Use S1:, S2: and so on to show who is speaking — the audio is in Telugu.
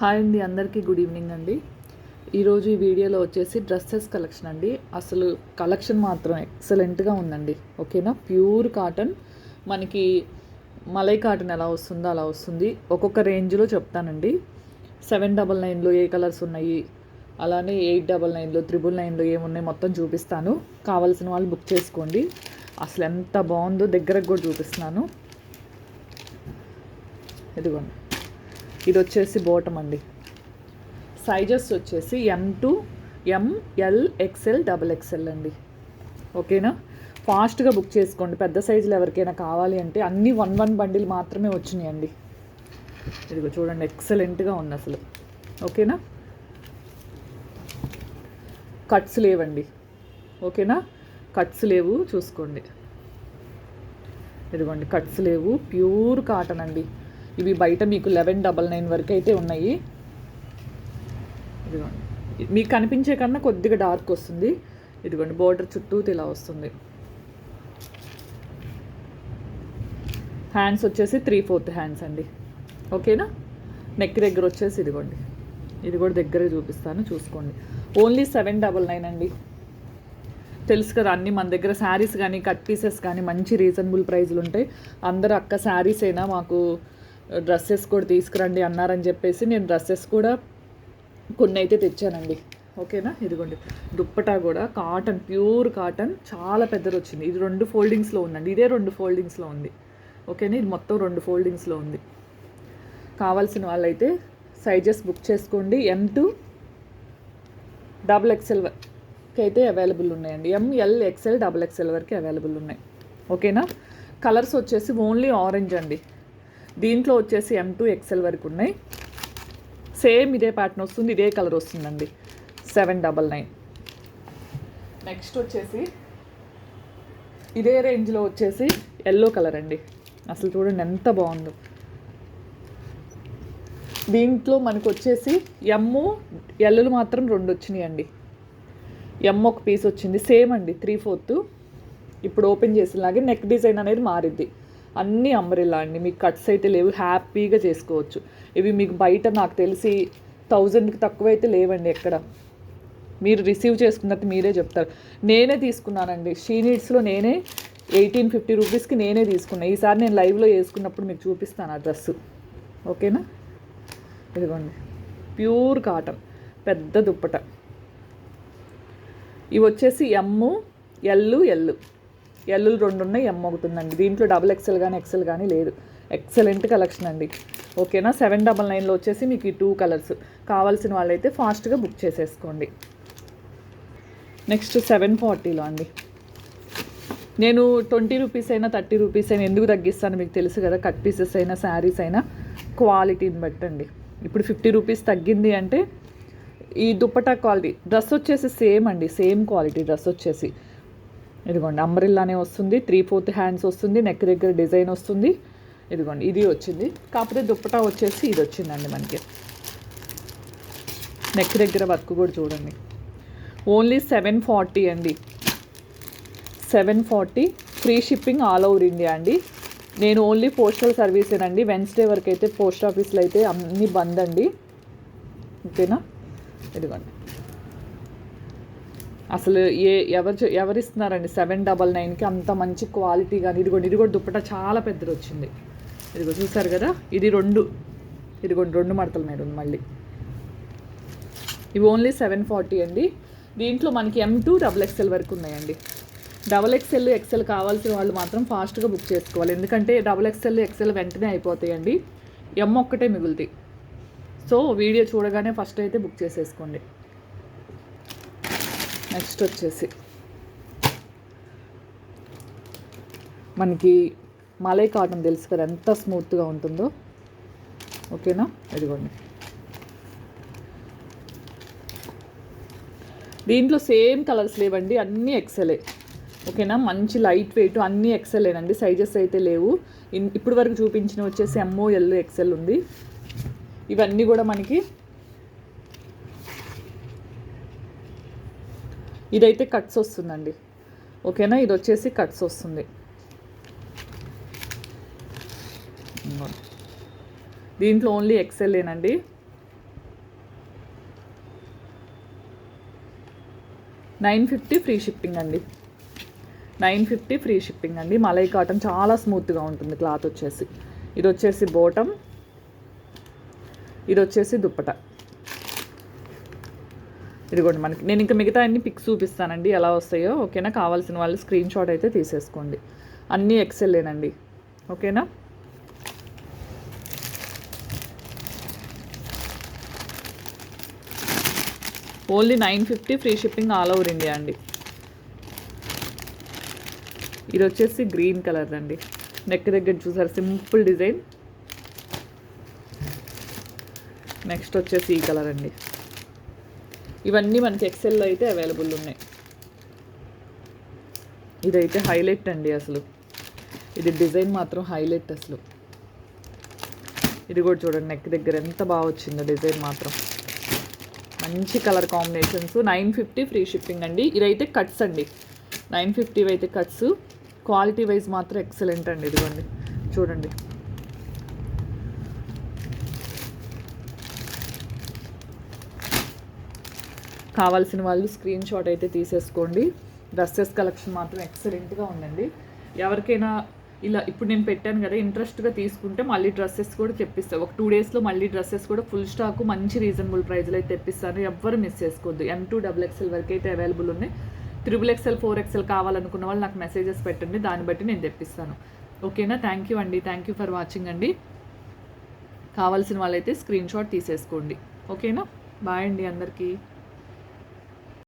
S1: హాయ్ అండి అందరికీ గుడ్ ఈవినింగ్ అండి. ఈరోజు ఈ వీడియోలో వచ్చేసి డ్రెస్సెస్ కలెక్షన్ అండి. అసలు కలెక్షన్ మాత్రం ఎక్సలెంట్గా ఉందండి. ఓకేనా? Pure cotton. మనకి మలై కాటన్ ఎలా వస్తుందో అలా వస్తుంది. ఒక్కొక్క రేంజ్లో చెప్తానండి. సెవెన్ డబల్ నైన్లో ఏ కలర్స్ ఉన్నాయి? అలానే ఎయిట్ డబల్ నైన్లో త్రిబుల్ నైన్లో ఏమున్నాయి మొత్తం చూపిస్తాను. కావాల్సిన వాళ్ళు బుక్ చేసుకోండి. అసలు ఎంత బాగుందో దగ్గరకు కూడా చూపిస్తున్నాను. ఇదిగోండి. ఇది వచ్చేసి బోటం అండి. సైజెస్ వచ్చేసి M to M L XL double XL అండి. ఓకేనా ఫాస్ట్గా బుక్ చేసుకోండి. పెద్ద సైజులు ఎవరికైనా కావాలి అంటే అన్నీ వన్ వన్ బండిల్ మాత్రమే వచ్చినాయండి. ఇదిగో చూడండి ఎక్సలెంట్గా ఉంది అసలు. ఓకేనా కట్స్ లేవండి. ఓకేనా కట్స్ లేవు చూసుకోండి. ఇదిగోండి కట్స్ లేవు ప్యూర్ కాటన్ అండి. ఇవి బయట మీకు లెవెన్ డబల్ నైన్ వరకు అయితే ఉన్నాయి. ఇదిగోండి. మీకు కనిపించే కన్నా కొద్దిగా డార్క్ వస్తుంది. ఇదిగోండి బోర్డర్ చుట్టూ ఇలా వస్తుంది. హ్యాండ్స్ వచ్చేసి త్రీ ఫోర్త్ హ్యాండ్స్ అండి. ఓకేనా? నెక్ దగ్గర వచ్చేసి ఇదిగోండి. ఇది కూడా దగ్గరే చూపిస్తాను చూసుకోండి. ఓన్లీ సెవెన్ డబల్ నైన్ అండి. తెలుసు కదా అన్ని మన దగ్గర శారీస్ కానీ కట్ పీసెస్ కానీ మంచి రీజనబుల్ ప్రైజ్లు ఉంటాయి. అందరూ అక్క శారీస్ అయినా మాకు డ్రెస్సెస్ కూడా తీసుకురండి అన్నారని చెప్పేసి నేను డ్రెస్సెస్ కూడా కొన్ని అయితే తెచ్చానండి. ఓకేనా? ఇదిగోండి. దుప్పటా కూడా కాటన్ ప్యూర్ కాటన్. చాలా పెద్దది వచ్చింది. ఇది రెండు ఫోల్డింగ్స్లో ఉందండి. ఇదే రెండు ఫోల్డింగ్స్లో ఉంది. ఓకేనా? ఇది మొత్తం రెండు ఫోల్డింగ్స్లో ఉంది. కావాల్సిన వాళ్ళైతే సైజెస్ బుక్ చేసుకోండి. ఎం టు డబుల్ ఎక్సెల్ వరకు అయితే అవైలబుల్ ఉన్నాయండి. M L XL double XL వరకు అవైలబుల్ ఉన్నాయి. ఓకేనా? కలర్స్ వచ్చేసి ఓన్లీ ఆరెంజ్ అండి. దీంట్లో వచ్చేసి ఎం టూ ఎక్సెల్ వరకు ఉన్నాయి. సేమ్ ఇదే ప్యాటర్న్ వస్తుంది ఇదే కలర్ వస్తుందండి. సెవెన్ డబల్ నైన్ నెక్స్ట్ వచ్చేసి ఇదే రేంజ్లో వచ్చేసి ఎల్లో కలర్ అండి. అసలు చూడండి ఎంత బాగుందో. దీంట్లో మనకు వచ్చేసి ఎమ్ము ఎల్లులు మాత్రం రెండు వచ్చినాయండి. ఎమ్ ఒక పీస్ వచ్చింది. సేమ్ అండి త్రీ ఫోర్త్ ఇప్పుడు ఓపెన్ చేసేలాగే నెక్ డిజైన్ అనేది మారిద్ది. అన్నీ అంబరిల్లా అండి. మీకు కట్స్ అయితే లేవు హ్యాపీగా చేసుకోవచ్చు. ఇవి మీకు బయట నాకు తెలిసి థౌజండ్కి తక్కువ అయితే లేవండి ఎక్కడ. మీరు రిసీవ్ చేసుకున్నట్టు మీరే చెప్తారు. నేనే తీసుకున్నానండి. షీనీడ్స్లో నేనే ఎయిటీన్ ఫిఫ్టీ రూపీస్కి నేనే తీసుకున్నాను ఈసారి నేను లైవ్లో వేసుకున్నప్పుడు మీకు చూపిస్తాను ఆ డ్రెస్సు. ఓకేనా? ఇదిగోండి. Pure cotton. పెద్ద దుప్పట. ఇవి వచ్చేసి ఎమ్ము ఎల్లు ఎల్లు ఎల్లులు రెండు ఉన్నాయి ఎమ్ ఒకటి ఉందండి దీంట్లో డబుల్ ఎక్సెల్ కానీ ఎక్సెల్ కానీ లేదు. ఎక్సలెంట్ కలెక్షన్ అండి. ఓకేనా సెవెన్ డబల్ నైన్లో వచ్చేసి మీకు ఈ టూ కలర్స్ కావాల్సిన వాళ్ళైతే ఫాస్ట్గా బుక్ చేసేసుకోండి. నెక్స్ట్ సెవెన్ ఫార్టీలో అండి. నేను ట్వంటీ రూపీస్ అయినా థర్టీ రూపీస్ అయినా ఎందుకు తగ్గిస్తాను మీకు తెలుసు కదా? కట్ పీసెస్ అయినా శారీస్ అయినా క్వాలిటీని బట్టండి ఇప్పుడు ఫిఫ్టీ రూపీస్ తగ్గింది అంటే ఈ దుప్పటా క్వాలిటీ డ్రెస్ వచ్చేసి సేమ్ అండి సేమ్ క్వాలిటీ డ్రెస్ వచ్చేసి. ఇదిగోండి అంబ్రిల్లానే వస్తుంది త్రీ ఫోర్త్ హ్యాండ్స్ వస్తుంది నెక్ దగ్గర డిజైన్ వస్తుంది. ఇదిగోండి ఇది వచ్చింది. కాకపోతే దుప్పటా వచ్చేసి ఇది వచ్చిందండి మనకి. నెక్ దగ్గర వర్క్ కూడా చూడండి. ఓన్లీ సెవెన్ ఫార్టీ అండి. Seven forty free shipping all over India అండి. నేను ఓన్లీ పోస్టల్ సర్వీసేనండి వెన్స్డే వరకు అయితే పోస్ట్ ఆఫీస్లో అయితే అన్నీ బంద్ అండి. ఓకేనా? ఇదిగోండి. అసలు ఏ ఎవరు ఎవరు ఇస్తున్నారండి సెవెన్ డబల్ నైన్కి అంత మంచి క్వాలిటీ కానీ ఇదిగోండి ఇది కూడా దుప్పట చాలా పెద్దది వచ్చింది. ఇదిగో చూసారు కదా? ఇది రెండు. ఇదిగోండి రెండు మడతల మీద ఉంది మళ్ళీ. ఇవి ఓన్లీ సెవెన్ ఫార్టీ అండి. దీంట్లో మనకి ఎం టూ డబుల్ ఎక్స్ఎల్ వరకు ఉన్నాయండి. డబల్ ఎక్స్ఎల్ ఎక్స్ఎల్ కావాల్సిన వాళ్ళు మాత్రం ఫాస్ట్గా బుక్ చేసుకోవాలి. ఎందుకంటే డబల్ ఎక్స్ఎల్ ఎక్స్ఎల్ వెంటనే అయిపోతాయండి. ఎం ఒక్కటే మిగులుతాయి. సో వీడియో చూడగానే ఫస్ట్ అయితే బుక్ చేసేసుకోండి. నెక్స్ట్ వచ్చేసి మనకి మలై కాటన్ తెలుసు కదా ఎంత స్మూత్గా ఉంటుందో? ఓకేనా? ఇదిగోండి. దీంట్లో సేమ్ కలర్స్ లేవండి అన్నీ ఎక్సెలే ఓకేనా? మంచి లైట్ వెయిట్ అన్నీ ఎక్సెలేనండి సైజెస్ అయితే లేవు. ఇప్పుడు వరకు చూపించిన వచ్చేసి ఎంఓ ఎల్ ఎక్సెల్ ఉంది. ఇవన్నీ కూడా మనకి ఇదైతే కట్స్ వస్తుందండి. ఓకేనా? ఇది వచ్చేసి కట్స్ వస్తుంది దీంట్లో ఓన్లీ ఎక్సెల్లేనండి నైన్ ఫిఫ్టీ ఫ్రీ షిప్పింగ్ అండి. నైన్ ఫిఫ్టీ ఫ్రీ షిప్పింగ్ అండి. మలై కాటన్ చాలా స్మూత్గా ఉంటుంది క్లాత్ వచ్చేసి. ఇది వచ్చేసి బోటం ఇది వచ్చేసి దుప్పట. ఇదిగోండి మనకి. నేను ఇంకా మిగతా అన్ని పిక్స్ చూపిస్తానండి. ఎలా వస్తాయో ఓకేనా? కావాల్సిన వాళ్ళు స్క్రీన్ షాట్ అయితే తీసేసుకోండి. అన్నీ ఎక్సెల్లేనండి ఓకేనా? Only nine fifty free shipping all over India అండి. ఇది వచ్చేసి గ్రీన్ కలర్ అండి. నెక్ దగ్గర చూసారు? Simple design. నెక్స్ట్ వచ్చేసి ఈ కలర్ అండి. ఇవన్నీ మనకి ఎక్సెల్లో అయితే అవైలబుల్ ఉన్నాయి. ఇదైతే హైలైట్ అండి అసలు. ఇది డిజైన్ మాత్రం హైలైట్ అసలు. ఇది కూడా చూడండి నెక్ దగ్గర ఎంత బాగా వచ్చిందో డిజైన్ మాత్రం. మంచి colour combinations nine fifty free shipping అండి. ఇదైతే కట్స్ అండి. నైన్ ఫిఫ్టీ అయితే కట్స్ క్వాలిటీ వైజ్ మాత్రం ఎక్సలెంట్ అండి ఇదిగోండి. చూడండి. కావాల్సిన వాళ్ళు స్క్రీన్ షాట్ అయితే తీసేసుకోండి. డ్రెస్సెస్ కలెక్షన్ మాత్రం ఎక్సలెంట్గా ఉందండి. ఎవరికైనా ఇలా ఇప్పుడు నేను పెట్టాను కదా ఇంట్రెస్ట్గా తీసుకుంటే మళ్ళీ డ్రెస్సెస్ కూడా తెప్పిస్తాను ఒక టూ డేస్లో మళ్ళీ డ్రెస్సెస్ కూడా ఫుల్ స్టాక్ మంచి రీజనబుల్ ప్రైస్లో అయితే తెప్పిస్తాను. ఎవ్వరు మిస్ చేసుకోవద్దు. ఎం టూ డబుల్ ఎక్స్ఎల్ వరకు అయితే అవైలబుల్ ఉన్నాయి. త్రిబుల్ ఎక్స్ఎల్ ఫోర్ ఎక్స్ఎల్ కావాలనుకున్న వాళ్ళు నాకు మెసేజెస్ పెట్టండి. దాన్ని బట్టి నేను తెప్పిస్తాను. ఓకేనా థ్యాంక్ యూ అండి. థ్యాంక్ యూ ఫర్ వాచింగ్ అండి. కావాల్సిన వాళ్ళైతే స్క్రీన్ షాట్ తీసేసుకోండి. ఓకేనా బాయ్ అండి అందరికీ.